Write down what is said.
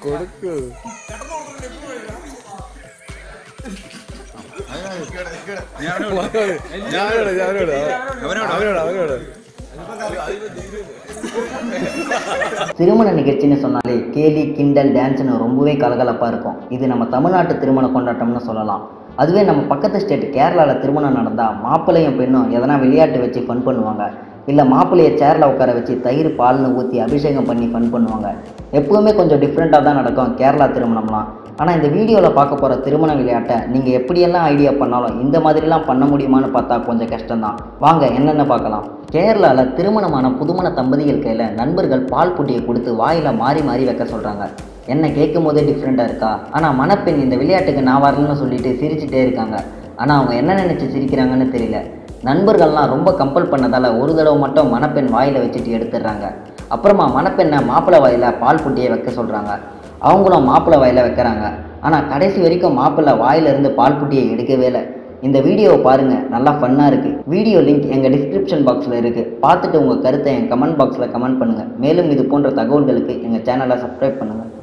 കൊടുക്ക് ഞാനോട് ഞാനോട് അവനോട് അവനോട് திருமண நிகழ்ச்சின்னு சொன்னாலே கேலி கிண்டல் டான்ஸ்னு ரொம்பவே கலகலப்பாக இருக்கும் இது நம்ம தமிழ்நாட்டு திருமண கொண்டாட்டம்னு சொல்லலாம் அதுவே நம்ம பக்கத்து ஸ்டேட் கேரளாவில் திருமணம் நடந்தால் மாப்பிள்ளையும் பெண்ணும் எதனா விளையாட்டு வச்சு ஃபன் பண்ணுவாங்க இல்லை மாப்பிள்ளையை சேரில் உட்கார வச்சு தயிர் பால்னு ஊற்றி அபிஷேகம் பண்ணி ஃபன் பண்ணுவாங்க. எப்பவுமே கொஞ்சம் டிஃப்ரெண்ட்டாக தான் நடக்கும் கேரளா திருமணம்லாம். ஆனால் இந்த வீடியோவில் பார்க்க போகிற திருமண விளையாட்டை நீங்கள் எப்படியெல்லாம் ஐடியா பண்ணாலும் இந்த மாதிரிலாம் பண்ண முடியுமான்னு பார்த்தா கொஞ்சம் கஷ்டம்தான். வாங்க என்னென்ன பார்க்கலாம். கேரளாவில் திருமணமான புதுமண தம்பதிகள் கையில் நண்பர்கள் பால் புட்டியை கொடுத்து வாயில் மாறி மாறி வைக்க சொல்கிறாங்க என்ன கேட்கும் போதே டிஃப்ரெண்ட்டாக இருக்கா? ஆனால் மணப்பெண் இந்த விளையாட்டுக்கு நான் வரலன்னு சொல்லிட்டு சிரிச்சுட்டே இருக்காங்க. ஆனால் அவங்க என்ன நினச்சி சிரிக்கிறாங்கன்னு தெரியல. நண்பர்கள்லாம் ரொம்ப கம்பல் பண்ணதால் ஒரு தடவை மட்டும் மணப்பெண் வாயில் வச்சுட்டு எடுத்துடுறாங்க. அப்புறமா மணப்பெண்ணை மாப்பிள்ளை வாயில் பால் புட்டியை வைக்க சொல்கிறாங்க அவங்களும் மாப்பிள்ளை வாயில் வைக்கிறாங்க. ஆனால் கடைசி வரைக்கும் மாப்பிள்ளை வாயிலிருந்து பால் புட்டியை எடுக்கவே இல்லை. இந்த வீடியோவை பாருங்கள் நல்லா ஃபன்னாக இருக்குது வீடியோ லிங்க் எங்கள் டிஸ்கிரிப்ஷன் பாக்ஸில் இருக்குது பார்த்துட்டு உங்கள் கருத்தை என் கமெண்ட் பாக்ஸில் கமெண்ட் பண்ணுங்கள் மேலும் இது போன்ற தகவல்களுக்கு எங்கள் சேனலை சப்ஸ்கிரைப் பண்ணுங்கள்